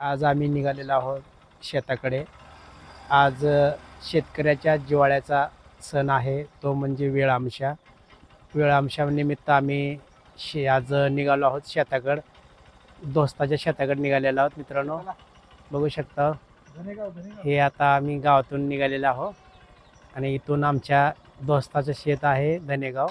आज आम्ही निघालेलो आहोत शेताकडे. आज शेतकऱ्याच्या जिवाळ्याचा सण आहे तो म्हणजे वेळ आमशा वेळ आमशानिमित्त आम्ही शे आज निघालो आहोत शेताकडं. दोस्ताच्या शेताकडे निघालेलो आहोत मित्रांनो. बघू शकता. हे आता आम्ही गावातून निघालेलो आहोत. आणि इथून आमच्या दोस्ताचं शेत आहे धनेगाव.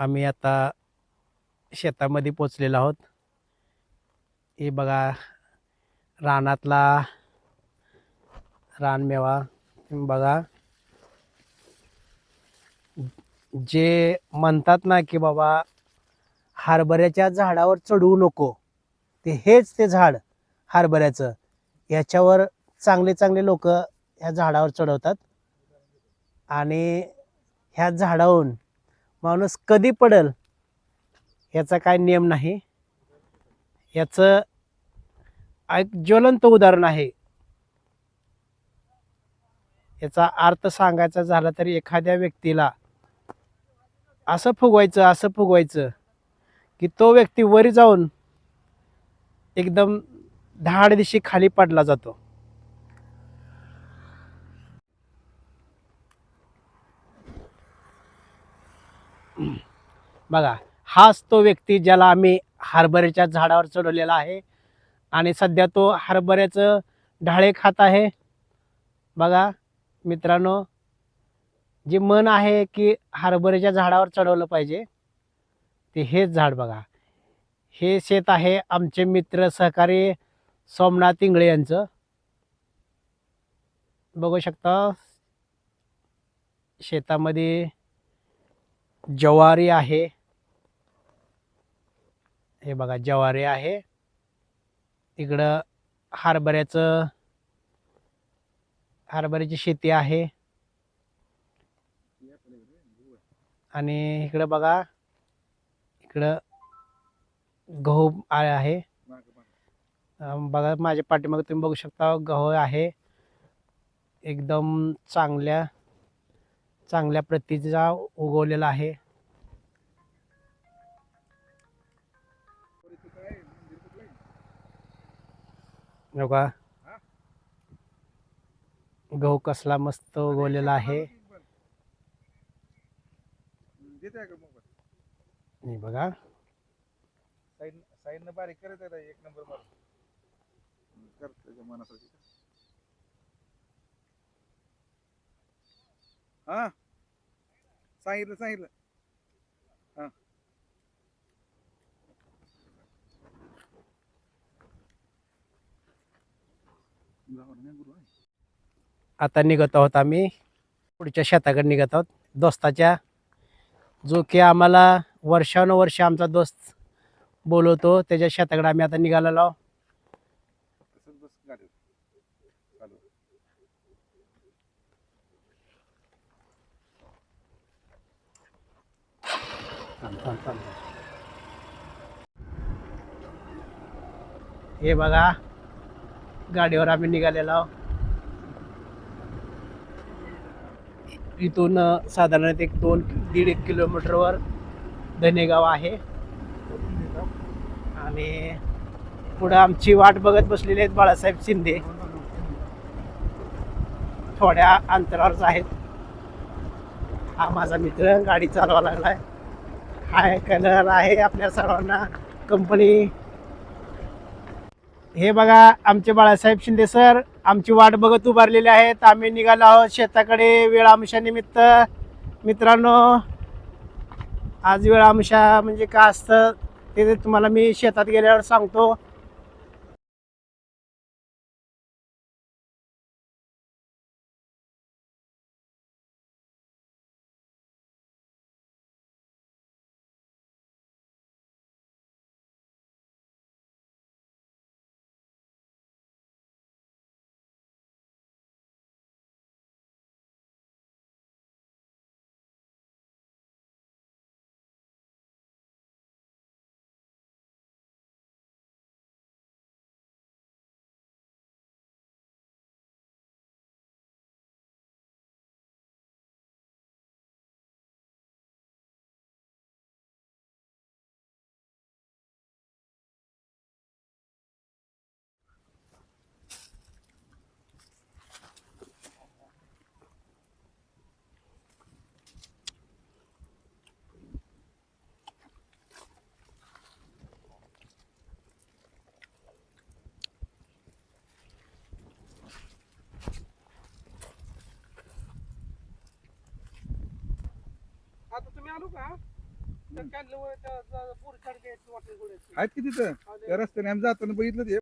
आम्ही आता शेतामध्ये पोचलेलो आहोत. हे बघा रानातला रानमेवा. बघा. जे म्हणतात ना की बाबा हरभऱ्याच्या झाडावर चढवू नको. ते हेच ते झाड हरभऱ्याचं. याच्यावर चांगले चांगले लोक ह्या झाडावर चढवतात. आणि ह्या झाडावरून माणूस कधी पडल याचा काय नियम नाही. याचं एक ज्वलंत उदाहरण आहे. याचा अर्थ सांगायचा झाला तरी एखाद्या व्यक्तीला असं फुगवायचं असं फुगवायचं की तो व्यक्ती वरी जाऊन एकदम दहाड दिशी खाली पडला जातो. बघा हाच तो व्यक्ती ज्याला आम्ही हरभऱ्याच्या झाडावर चढवलेला आहे. आणि सध्या तो हरभऱ्याचं ढाळे खात आहे. बघा मित्रांनो जे मन आहे की हरभऱ्याच्या झाडावर चढवलं पाहिजे ते हेच झाड बघा. हे शेत आहे आमचे मित्र सहकारी सोमनाथ इंगळे यांचं. बघू शकता शेतामध्ये ज्वारी आहे. हे बघा ज्वारी आहे. इकडं हरभऱ्याचं हरभऱ्याची शेती आहे. आणि इकडं बघा इकडं गहू आहे. बघा माझ्या पाठीमागे तुम्ही बघू शकता गहू आहे. एकदम चांगल्या चांगल्या प्रतीचा उगवलेला आहे. बघा. गहू कसला मस्त उगवलेला आहे. बघा. साईडनं बारीक करत आहे एक नंबर हा. सांगितलं सांगितलं. हा. आता निघत आहोत आम्ही. पुढच्या शेताकडे निघत आहोत. दोस्ताच्या. जो की आम्हाला वर्षानुवर्ष आमचा दोस्त बोलवतो त्याच्या शेताकडे आम्ही आता निघालेलो आहोत. हे बघा गाडीवर आम्ही निघालेलो आहोत. इथून साधारण एक दोन दीड एक किलोमीटरवर धनेगाव आहे. आणि पुढं आमची वाट बघत बसलेले आहेत बाळासाहेब शिंदे. थोड्या अंतरावरच आहेत. हा माझा मित्र गाडी चालवा लागलाय. हाय कलर आहे आपल्या सर्वांना. कंपनी. हे बघा आमचे बाळासाहेब शिंदे सर आमची वाट बघत उभारलेली आहेत. आम्ही निघालो आहोत शेताकडे वेळामशानिमित्त मित्रांनो आज वेळामशा म्हणजे काय असतं ते तुम्हाला मी शेतात गेल्यावर सांगतो. आहेत की तिथं? त्या रस्त्याने आम्ही जाताना बघितलं ते.